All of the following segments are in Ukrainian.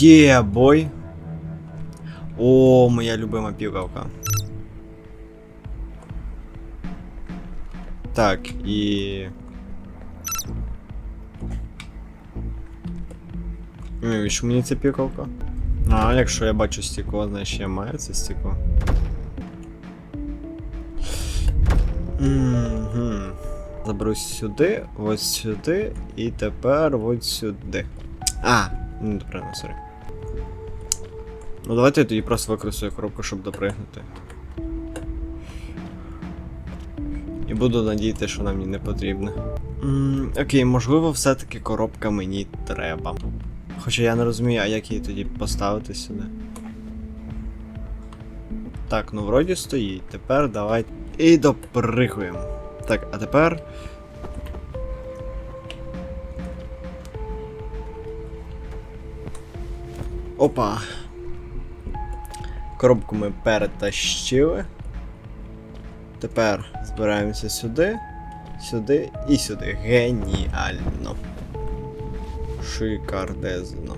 Є, бой. О, моя любима пікавка. Так, і. Ну, і що мені ця пікавка? А, якщо я бачу стекло, значить я маю це стекло. Угу. Заберу сюди, ось сюди, і тепер ось сюди. А, ну правильно, сорі. Ну давайте я тоді просто використаю коробку, щоб допригнути. І буду надіяти, що нам її не потрібно. М, окей, можливо, все-таки коробка мені треба. Хоча я не розумію, а як її тоді поставити сюди. Так, ну вроді стоїть. Тепер давай. І допригуємо. Так, а тепер. Опа. Коробку ми перетащили. Тепер збираємося сюди, сюди і сюди. Геніально. Шикардезно.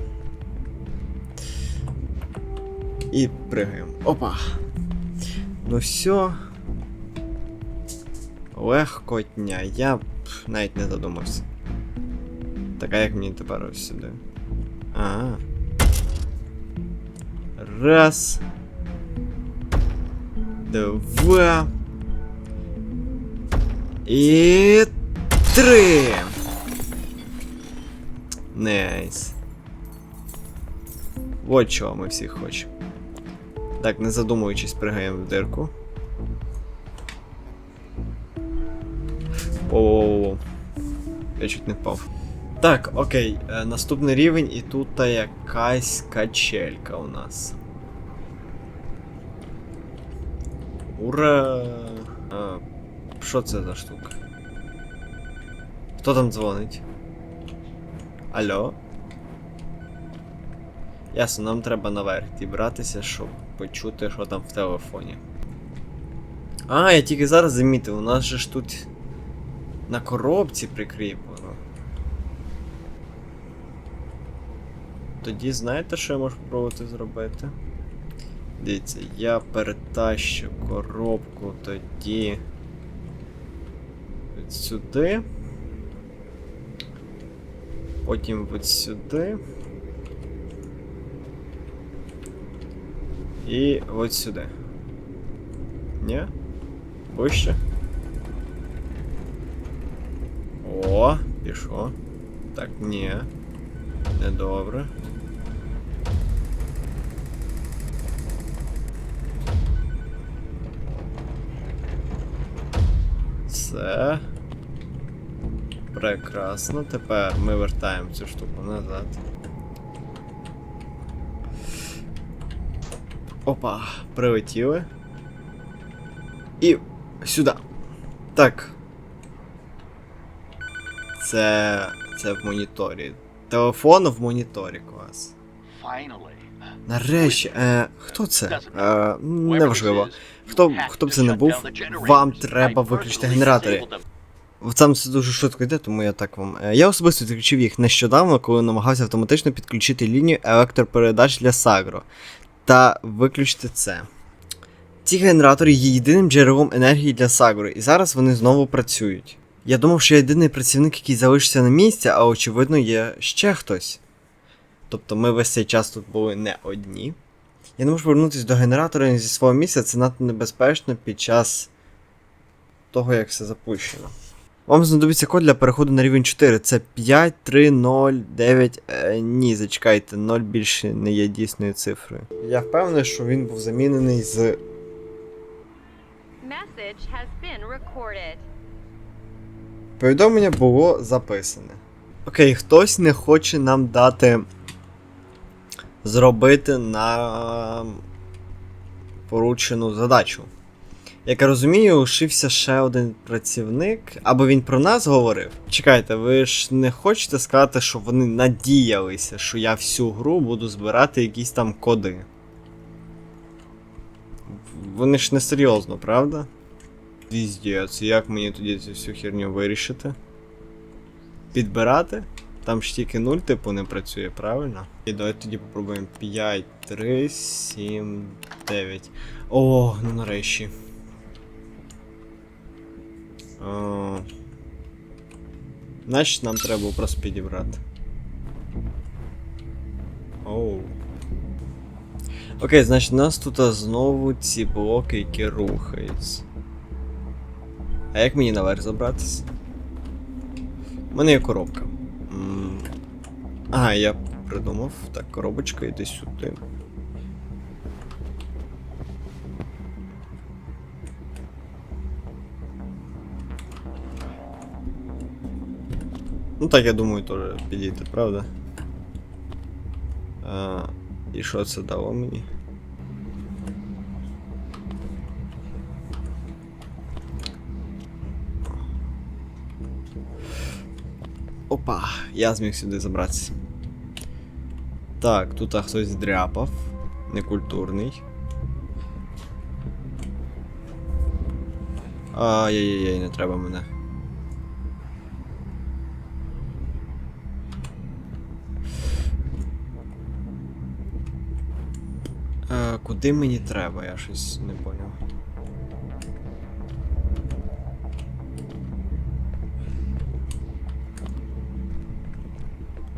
І пригаємо. Опа. Ну все. Легкотня. Я пф, навіть не задумався. Так, а як мені тепер ось сюди? Ага. Раз. Два. І три. Найс. Вот чого ми всі хочемо. Так, не задумуючись, пригаємо в дирку. О, я чуть не впав. Так, окей, е, наступний рівень, і тут якась качелька у нас. Ура! А, що це за штука? Хто там дзвонить? Алло? Ясно, нам треба наверх дібратися, щоб почути, що там в телефоні. А, я тільки зараз замітив, у нас же ж тут на коробці прикріплено. Тоді знаєте, що я можу спробувати зробити? Дивіться, я перетащу коробку тоді от сюди. Потім от сюди. І от сюди. Ні? Вище. О, пішло. Так, ні. Недобре. Все. Прекрасно. Тепер ми вертаємо цю штуку назад. Опа, прилетіли. І сюди. Так. Це. Це в моніторі. Телефон в моніторі клас. Нарешті, е, хто це? Е, неважливо. Хто, хто б це не був, вам треба виключити генератори. Там це дуже швидко йде, тому я так вам. Е, Я особисто відключив їх нещодавно, коли намагався автоматично підключити лінію електропередач для Сагро. Та виключити це. Ці генератори є єдиним джерелом енергії для Сагро, і зараз вони знову працюють. Я думав, що я єдиний працівник, який залишився на місці, а очевидно є ще хтось. Тобто ми весь цей час тут були не одні. Я не можу повернутися до генератора зі свого місця, це надто небезпечно під час того, як все запущено. Вам знадобиться код для переходу на рівень 4. Це 5, 3, 0, 9. Е, ні, зачекайте, 0 більше не є дійсною цифрою. Я впевнений, що він був замінений з. Повідомлення було записане. Окей, хтось не хоче нам дати зробити нам поручену задачу. Як я розумію, лишився ще один працівник, або він про нас говорив. Чекайте, ви ж не хочете сказати, що вони надіялися, що я всю гру буду збирати якісь там коди. Вони ж не серйозно, правда? Звіздець, як мені тоді цю всю херню вирішити? Підбирати? Там ж тільки 0, типу, не працює, правильно? І давай тоді попробуємо 5, 3, 7, 9. О, ну нарешті. О, значить, нам треба просто підібрати. Оу. Окей, значить, у нас тут знову ці блоки, які рухаються. А як мені наверх забратися? У мене є коробка. М, Ага, я придумав. Так, коробочка, йди сюди. Ну так, я думаю, теж підійде, правда? А, і що це дало мені? Опа, я зміг сюди забратися. Так, тут хтось дряпав. Некультурний. Ай-яй-яй, не треба мене. Е, куди мені треба? Я щось не поняв.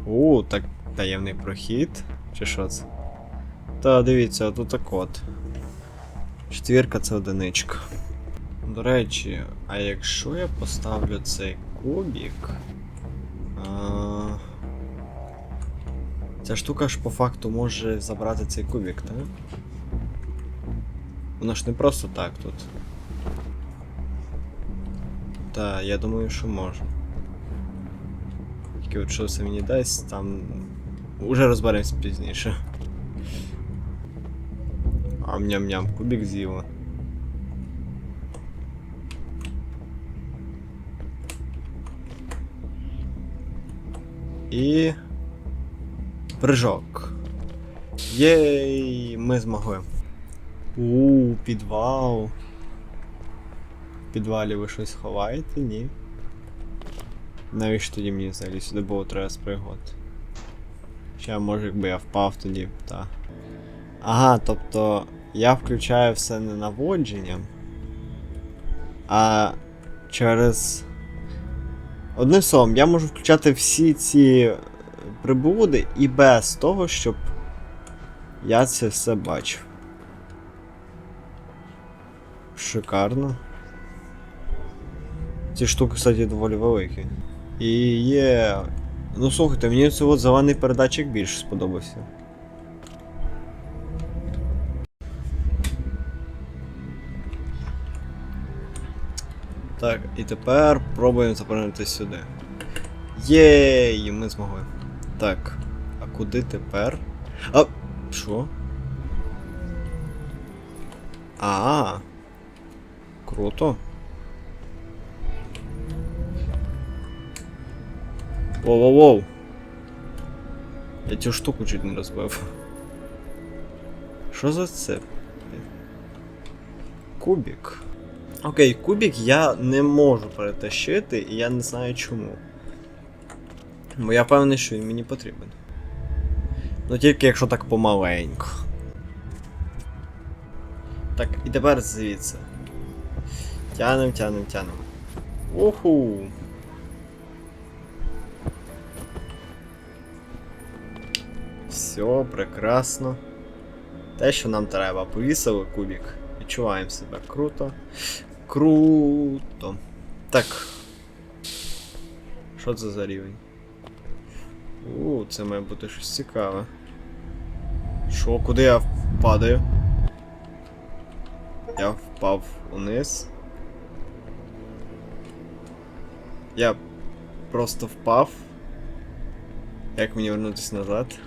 У, так таємний прохід. Чи що це? Та дивіться, тут так от. Четвірка це одиничка. До речі, а якщо я поставлю цей кубік. А... Ця штука ж по факту може забрати цей кубік, так? Воно ж не просто так тут. Та, я думаю, що може. Тільки от що це мені дасть, там. Уже розберемось пізніше. Ам-ням-ням, кубик з'їла. І. Прыжок. Єй, ми змогли. У, підвал. В підвалі ви щось ховаєте, ні? Навіщо тоді мені взагалі сюди було треба спригати? Ще може якби я впав тоді, та. Ага, тобто я включаю все не наводженням, а через. Одним словом, я можу включати всі ці приблуди і без того, щоб я це все бачив. Шикарно. Ці штуки, кстати, доволі великі. І є. Ну слухайте, мені цей от зелений передатчик більше сподобався. Так, і тепер пробуємо запорнути сюди. Єй, ми змогли. Так, а куди тепер? А. Що? А. Круто. Воу-воу-воу. Я цю штуку чуть не розбив. Що за це? Кубік. Окей, кубік я не можу перетащити, і я не знаю чому. Бо я певний, що він мені потрібен. Ну тільки якщо так помаленьку. Так, і тепер звідси. Тянем, тянем, тянем. Уху. Все, прекрасно. Те, що нам треба. Повісили кубік. Відчуваємо себе круто. Круто. Так. Що це за рівень? У, це має бути щось цікаве. Що, куди я впадаю? Я впав униз. Я просто впав. Як мені вернутися назад?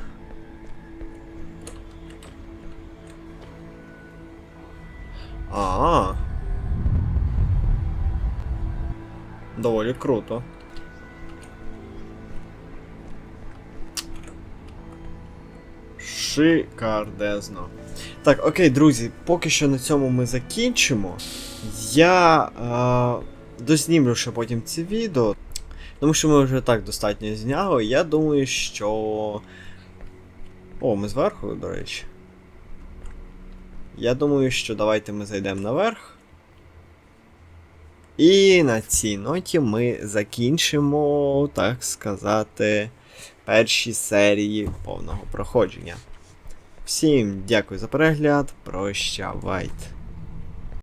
Доволі круто. Шикардезно. Так, окей, друзі, поки що на цьому ми закінчимо. Я е, дознімлю ще потім це відео. Тому що ми вже так достатньо зняли. Я думаю, що. О, ми зверху, до речі. Я думаю, що давайте ми зайдемо наверх. І на цій ноті ми закінчимо, так сказати, перші серії повного проходження. Всім дякую за перегляд. Прощавайте.